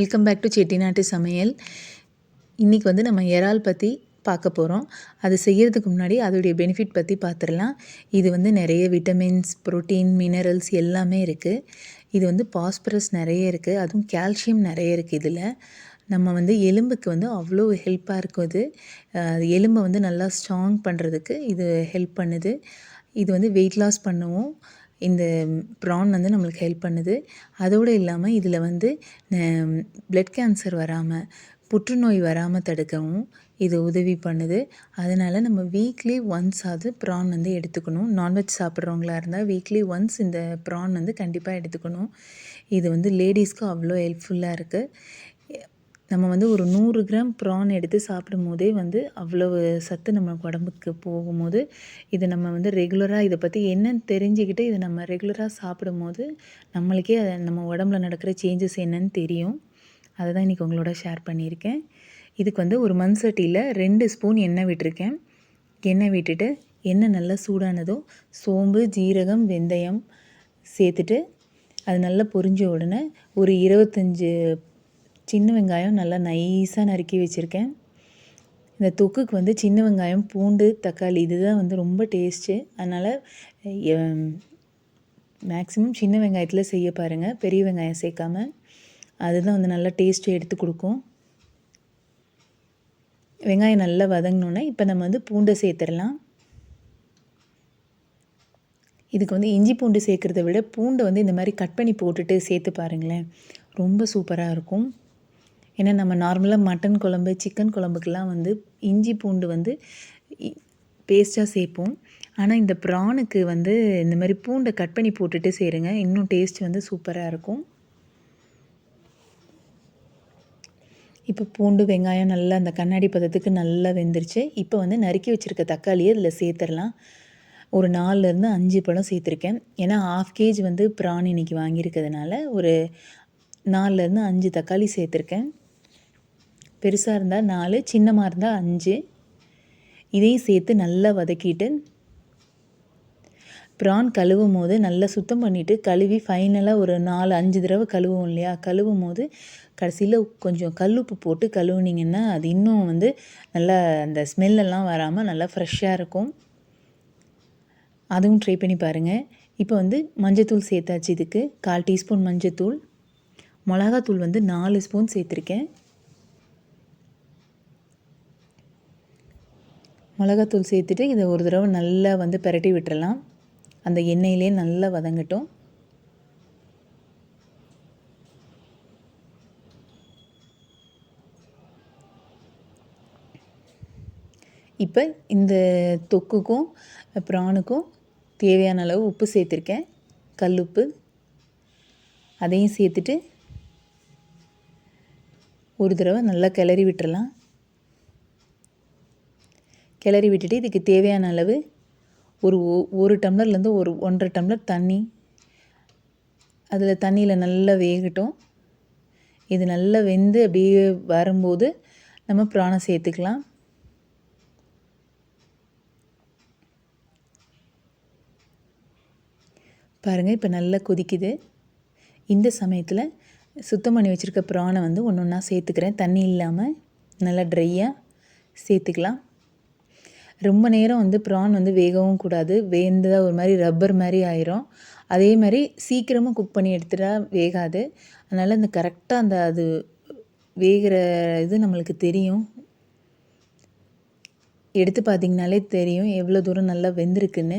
Welcome back to செட்டிநாட்டு சமையல் இன்றைக்கி வந்து நம்ம இறால் பற்றி பார்க்க போகிறோம் அது செய்கிறதுக்கு முன்னாடி அதோடைய பெனிஃபிட் பற்றி பார்த்துடலாம். இது வந்து நிறைய விட்டமின்ஸ் ப்ரோட்டீன் மினரல்ஸ் எல்லாமே இருக்குது இது வந்து பாஸ்பரஸ் நிறைய இருக்குது அதுவும் கால்சியம் நிறைய இருக்குது இதில். நம்ம வந்து எலும்புக்கு வந்து அவ்வளோ ஹெல்ப்பாக இருக்கும் இது. எலும்பை வந்து நல்லா ஸ்ட்ராங் பண்ணுறதுக்கு இது ஹெல்ப் பண்ணுது. இது வந்து வெயிட் லாஸ் பண்ணவும். இந்த ப்ரான் வந்து நம்மளுக்கு ஹெல்ப் பண்ணுது. அதோடு இல்லாமல் இதில் வந்து பிளட் கேன்சர் வராமல் புற்றுநோய் வராமல் தடுக்கவும் இது உதவி பண்ணுது. அதனால் நம்ம வீக்லி ஒன்ஸ் ஆகுது ப்ரான் வந்து எடுத்துக்கணும். நான்வெஜ் சாப்பிட்றவங்களா இருந்தால் வீக்லி ஒன்ஸ் இந்த ப்ரான் வந்து கண்டிப்பாக எடுத்துக்கணும். இது வந்து லேடிஸ்க்கு அவ்வளோ ஹெல்ப்ஃபுல்லாக இருக்குது நம்ம வந்து ஒரு நூறு கிராம் ப்ரான் எடுத்து சாப்பிடும் போதே வந்து அவ்வளவு சத்து நம்ம உடம்புக்கு போகும்போது இது நம்ம வந்து ரெகுலராக இதை பற்றி என்னன்னு தெரிஞ்சுக்கிட்டு இதை நம்ம ரெகுலராக சாப்பிடும் போது நம்மளுக்கே அதை நம்ம உடம்புல நடக்கிற சேஞ்சஸ் என்னன்னு தெரியும். அதை தான் இன்றைக்கி உங்களோட ஷேர் பண்ணியிருக்கேன். இதுக்கு வந்து ஒரு மண் சட்டியில் ரெண்டு ஸ்பூன் எண்ணெய் விட்டிருக்கேன். எண்ணெய் விட்டுட்டு எண்ணெய் நல்லா சூடானதோ சோம்பு ஜீரகம் வெந்தயம் சேர்த்துட்டு அது நல்லா பொரிஞ்ச உடனே ஒரு இருபத்தஞ்சி சின்ன வெங்காயம் நல்லா நைஸாக நறுக்கி வச்சுருக்கேன். இந்த தொக்குக்கு வந்து சின்ன வெங்காயம் பூண்டு தக்காளி இதுதான் வந்து ரொம்ப டேஸ்ட்டு. அதனால் மேக்ஸிமம் சின்ன வெங்காயத்தில் செய்ய பாருங்கள் பெரிய வெங்காயம் சேர்க்காம. அதுதான் வந்து நல்லா டேஸ்ட்டு எடுத்து கொடுக்கும். வெங்காயம் நல்லா வதங்கினோன்னே இப்போ நம்ம வந்து பூண்டை சேர்த்துடலாம். இதுக்கு வந்து இஞ்சி பூண்டு சேர்க்குறத விட பூண்டை வந்து இந்த மாதிரி கட் பண்ணி போட்டுட்டு சேர்த்து பாருங்களேன். ரொம்ப சூப்பராக இருக்கும். ஏன்னா நம்ம நார்மலாக மட்டன் குழம்பு சிக்கன் குழம்புக்கெல்லாம் வந்து இஞ்சி பூண்டு வந்து பேஸ்ட்டாக சேர்ப்போம். ஆனால் இந்த ப்ரானுக்கு வந்து இந்த மாதிரி பூண்டை கட் பண்ணி போட்டுட்டு சேருங்க இன்னும் டேஸ்ட் வந்து சூப்பராக இருக்கும். இப்போ பூண்டு வெங்காயம் நல்லா அந்த கண்ணாடி பதத்துக்கு நல்லா வெந்துருச்சு. இப்போ வந்து நறுக்கி வச்சுருக்க தக்காளியை இதில் சேர்த்துடலாம். ஒரு நாலுலேருந்து அஞ்சு பழம் சேர்த்துருக்கேன். ஏன்னா ஆஃப் கேஜ் வந்து ப்ரான் இன்னைக்கு வாங்கியிருக்கிறதுனால ஒரு நாலுலேருந்து அஞ்சு தக்காளி சேர்த்துருக்கேன். பெருசாக இருந்தால் நாலு சின்னமாக இருந்தால் அஞ்சு. இதையும் சேர்த்து நல்லா வதக்கிட்டு ப்ரான் கழுவும் போது நல்லா சுத்தம் பண்ணிவிட்டு கழுவி ஃபைனலாக ஒரு நாலு அஞ்சு தடவை கழுவுவோம் இல்லையா? கழுவும் போது கடைசியில் கொஞ்சம் கல்லுப்பு போட்டு கழுவுனீங்கன்னா அது இன்னும் வந்து நல்லா அந்த ஸ்மெல்லெல்லாம் வராமல் நல்லா ஃப்ரெஷ்ஷாக இருக்கும். அதுவும் ட்ரை பண்ணி பாருங்கள் இப்போ வந்து மஞ்சத்தூள் சேர்த்தாச்சு இதுக்கு. கால் டீஸ்பூன் மஞ்சத்தூள். மிளகாத்தூள் வந்து நாலு ஸ்பூன் சேர்த்துருக்கேன். மிளகாத்தூள் சேர்த்துட்டு இதை ஒரு தடவை நல்லா வந்து பிரட்டி விட்டுறலாம். அந்த எண்ணெயிலே நல்லா வதங்கட்டும். இப்போ இந்த தொக்குக்கும் ப்ரானுக்கும் தேவையான அளவு உப்பு சேர்த்துருக்கேன். கல் உப்பு. அதையும் சேர்த்துட்டு ஒரு தடவை நல்லா கிளறி விட்டுறலாம். கிளறி விட்டுட்டு இதுக்கு தேவையான அளவு ஒரு ஒரு டம்ளர்லேருந்து ஒரு ஒன்றரை டம்ளர் தண்ணி. அதில் தண்ணியில் நல்லா வேகட்டும். இது நல்லா வெந்து அப்படியே வரும்போது நம்ம பிராணம் சேர்த்துக்கலாம். பாருங்கள் இப்போ நல்லா கொதிக்குது. இந்த சமயத்தில் சுத்தம் பண்ணி வச்சுருக்க பிராணை வந்து ஒன்று ஒன்றா சேர்த்துக்கிறேன். தண்ணி இல்லாமல் நல்லா ட்ரையாக சேர்த்துக்கலாம். ரொம்ப நேரம் வந்து ப்ரான் வந்து வேகவும் கூடாது. வேந்ததாக ஒரு மாதிரி ரப்பர் மாதிரி ஆயிரும். அதே மாதிரி சீக்கிரமாக குக் பண்ணி எடுத்துட்டா வேகாது. அதனால் இந்த கரெக்டாக அந்த அது வேகிற இது நம்மளுக்கு தெரியும். எடுத்து பார்த்திங்கனாலே தெரியும் எவ்வளோ தூரம் நல்லா வெந்திருக்குன்னு.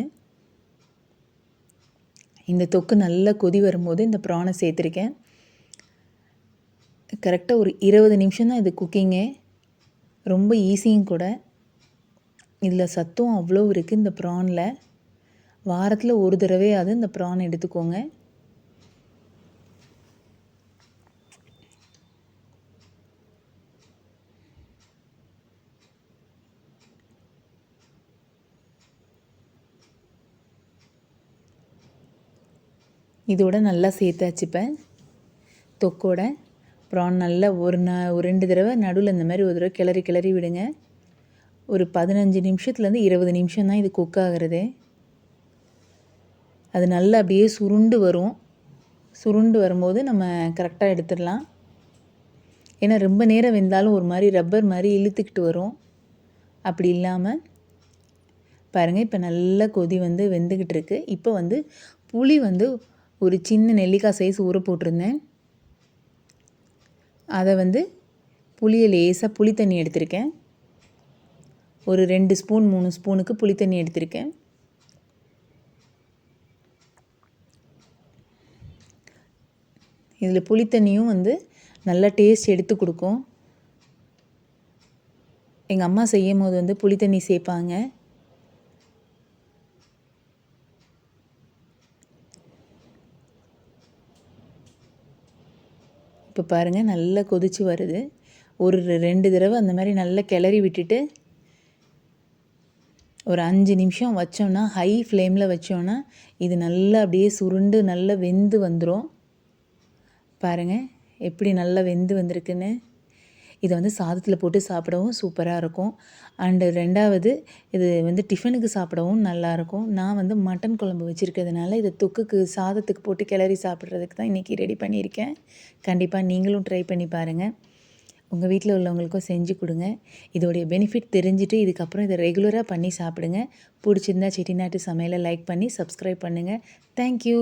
இந்த தொக்கு நல்லா கொதி வரும்போது இந்த ப்ரானை சேர்த்துருக்கேன். கரெக்டாக ஒரு இருபது நிமிஷம் தான் இது குக்கிங்கு ரொம்ப ஈஸியும் கூட. இதில் சத்தும் அவ்வளோ இருக்குது இந்த ப்ரானில். வாரத்தில் ஒரு தடவையாவது இந்த ப்ரான் எடுத்துக்கோங்க. இதோட நல்லா சேர்த்தாச்சுப்பேன் தொக்கோட ப்ரான் நல்லா ஒரு ந ஒரு ரெண்டு தடவை நடுவில் இந்த மாதிரி ஒரு தடவை கிளறி கிளறி விடுங்க. ஒரு பதினஞ்சு நிமிஷத்துலேருந்து இருபது நிமிஷம் தான் இது குக் ஆகிறது. அது நல்லா அப்படியே சுருண்டு வரும். சுருண்டு வரும்போது நம்ம கரெக்டாக எடுத்துடலாம். ஏன்னா ரொம்ப நேரம் வெந்தாலும் ஒரு மாதிரி ரப்பர் மாதிரி இழுத்துக்கிட்டு வரும். அப்படி இல்லாமல் பாருங்கள் இப்போ நல்ல கொதி வந்து வெந்துக்கிட்டு இருக்கு. இப்போ வந்து புளி வந்து ஒரு சின்ன நெல்லிக்காய் சைஸ் ஊற போட்டிருந்தேன். அதை வந்து புளியை லேசாக புளி தண்ணி எடுத்திருக்கேன். ஒரு ரெண்டு ஸ்பூன் மூணு ஸ்பூனுக்கு புளி தண்ணி எடுத்திருக்கேன். இதில் புளி தண்ணியும் வந்து நல்லா டேஸ்ட் எடுத்து கொடுக்கும். எங்கள் அம்மா செய்யும் போது வந்து புளி தண்ணி சேர்ப்பாங்க. இப்போ பாருங்கள் நல்லா கொதிச்சு வருது. ஒரு ரெண்டு தடவை அந்த மாதிரி நல்லா கிளறி விட்டுட்டு ஒரு அஞ்சு நிமிஷம் வச்சோன்னா ஹை ஃப்ளேமில் வச்சோன்னா இது நல்லா அப்படியே சுருண்டு நல்லா வெந்து வந்துடும் பாருங்கள் எப்படி நல்லா வெந்து வந்திருக்குன்னு. இதை வந்து சாதத்தில் போட்டு சாப்பிடவும் சூப்பராக இருக்கும். அண்டு ரெண்டாவது இது வந்து டிஃபனுக்கு சாப்பிடவும் நல்லாயிருக்கும் நான் வந்து மட்டன் குழம்பு வச்சுருக்கிறதுனால இதை தொக்குக்கு சாதத்துக்கு போட்டு கிளறி சாப்பிட்றதுக்கு தான் இன்றைக்கி ரெடி பண்ணியிருக்கேன். கண்டிப்பாக நீங்களும் ட்ரை பண்ணி பாருங்கள் உங்கள் வீட்டில் உள்ளவங்களுக்கும் செஞ்சு கொடுங்க. இதோடைய பெனிஃபிட் தெரிஞ்சுட்டு இதுக்கப்புறம் இதை ரெகுலராக பண்ணி சாப்பிடுங்க. பிடிச்சிருந்தா செட்டிநாட்டு சமையலை லைக் பண்ணி சப்ஸ்கிரைப் பண்ணுங்கள் தேங்க்யூ